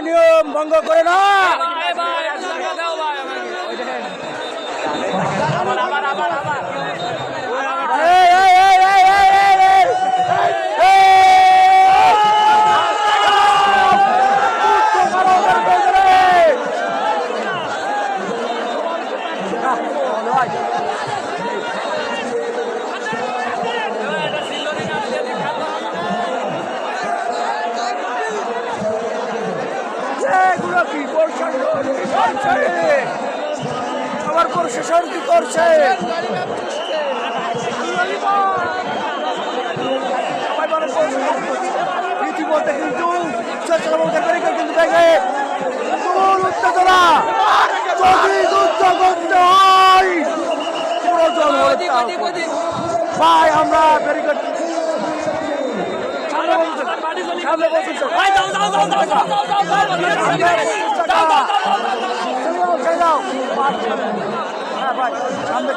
নিয়ম ভঙ্গ করে না এই, এই, এই, এই, এই, এই, এই, এই! উচ্চ মানবের পেছনে! আহ, ভাই। এগুলো কি প্রশাসন কি করছে আমার প্রশাসন কি করছে? রীতিমতো কিন্তু কিন্তু দেখে তুমুল উত্তেজনা যদি যুদ্ধ করতে হয় প্রয়োজন হলে তাও ভাই আমরা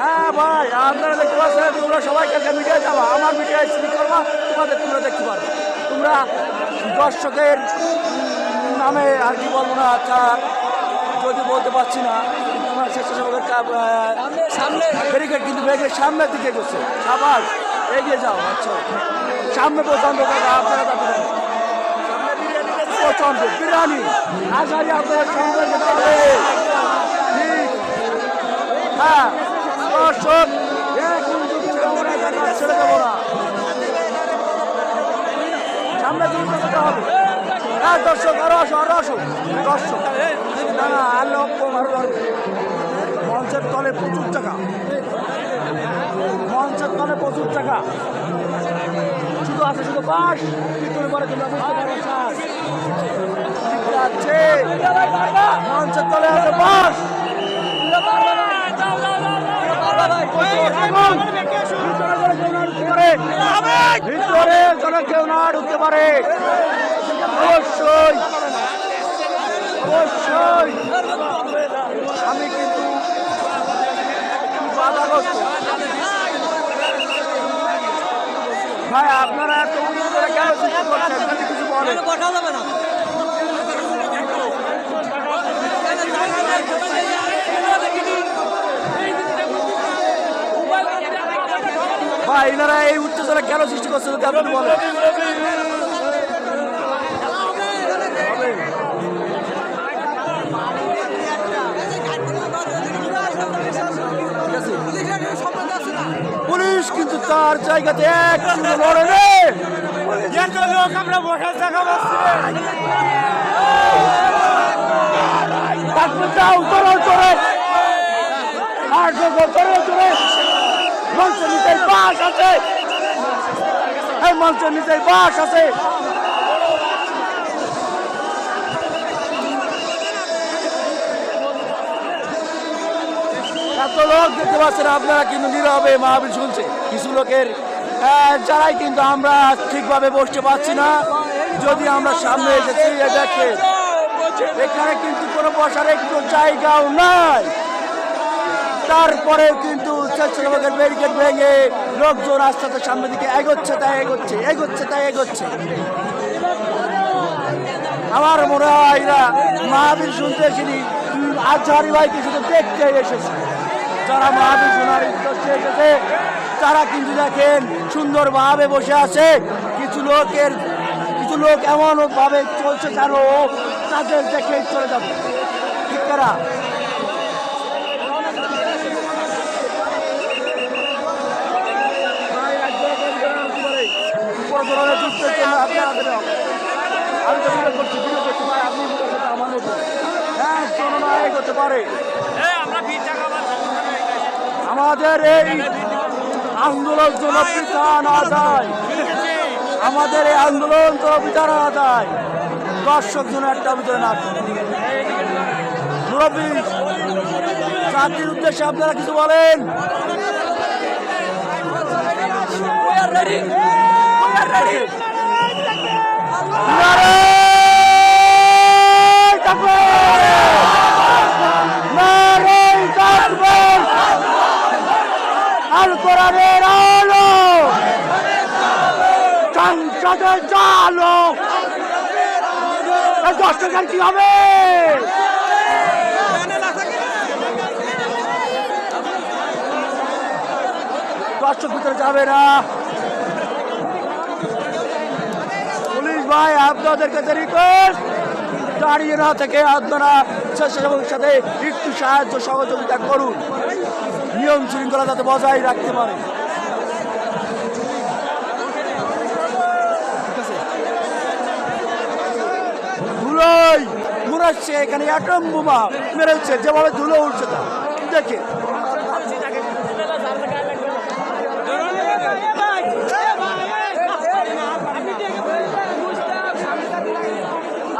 হ্যাঁ ভাই আপনারা দেখতে পাচ্ছেন তোমরা সবাই কালকে মিডিয়া যাবা। আমার মিডিয়ায় স্পিক করবা তোমাদের তোমরা দেখতে পারবে তোমরা দর্শকের নামে আর কি বলব না আচ্ছা যদি বলতে পারছি না তোমার স্বেচ্ছাসেবকের সামনে ব্যারিকেড কিন্তু ব্যারিকেড সামনের দিকে গেছে। আবার এগিয়ে যাও আচ্ছা। সামনে আপনারা যাতে প্রচণ্ড বিরিয়ানি আজারি আপনার সঙ্গে যেতে হবে। হ্যাঁ দেবো না সামনে যেতে হবে। হ্যাঁ দর্শক, আরও আসো আরও আসো। দর্শক মঞ্চের তলে প্রচুর টাকা। মঞ্চের তলে প্রচুর টাকা। আছে শুধু বাস। ভিতরে পরে কিন্তু বুঝতে বাস। ভিতরে যেন কেউ না ঢুকতে পারে। অবশ্যই। অবশ্যই। আমি কিন্তু বাধাগ্রস্ত ভাই আপনারা এত করে কেন সৃষ্টি করছেন? কিছু বলেন। বসা যাবে না? ভাই এনারা এই উত্তেজনা কেন সৃষ্টি করছে আপনি বলেন। পুলিশ কিন্তু তার জায়গাতে এক লড়ে রে লোক আমরা বসার জায়গা মঞ্চের নিচে বাস আছে। এই মঞ্চের নিচে বাস আছে। এত লোক দেখতে পাচ্ছেন আপনারা কিন্তু নীরবে মাহবিল শুনছে কিছু লোকের যারাই কিন্তু আমরা ঠিকভাবে বসতে পারছি না। যদি আমরা সামনে এসেছি দেখে এখানে কিন্তু কোনো বসার একটু জায়গাও নাই। তারপরে কিন্তু স্বেচ্ছাসেবকের ব্যারিকেড ভেঙে লোকজন আস্তে আস্তে সামনের দিকে এগোচ্ছে, তাই এগোচ্ছে এগোচ্ছে, তাই এগোচ্ছে। আমার মনে হয় এরা মহাবীর শুনতে এসেনি। আজহারি ভাইকে শুধু দেখতে এসেছে। যারা মাহাবীর শোনার উদ্দেশ্যে এসেছে, তারা কিন্তু দেখেন সুন্দরভাবে বসে আছে। কিছু লোকের, কিছু লোক এমন ভাবে চলছে যেন তাদের দেখে চলে যাবে। ঠিক তারা? আমি তো করছি আপনি করতে হ্যাঁ হতে পারে। আমাদের এই আন্দোলন জনপ্রিয়তা না আমাদের এই আন্দোলন জনপ্রিয়তা না যায়, দর্শক জন একটা ভিতরে না মুরব্বী জাতির উদ্দেশ্যে আপনারা কিছু বলেন? নারায় আল কোরআনের আলো। সংসদে চালো এই দশ টাকার কি হবে? ভিতরে যাবে না। পুলিশ ভাই আপনাদের কাছে রিকোয়েস্ট দাঁড়িয়ে না থেকে আপনারা স্বেচ্ছাসেবকের সাথে একটু সাহায্য সহযোগিতা করুন। নিয়ম শৃঙ্খলা যাতে বজায় রাখতে পারে? ধুলোই মনে এখানে অ্যাটম বোমা মেরেছে যেভাবে ধুলো উঠছে তা। দেখে।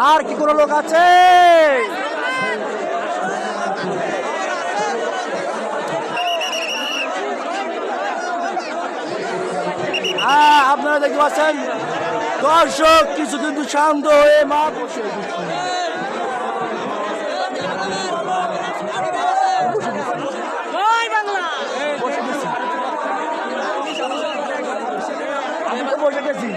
আর কি কোনো লোক আছে হ্যাঁ আপনারা দেখতে পাচ্ছেন? দর্শক কিছু কিন্তু শান্ত হয়ে মা বসে বসে গেছি। আমি তো বসে গেছি।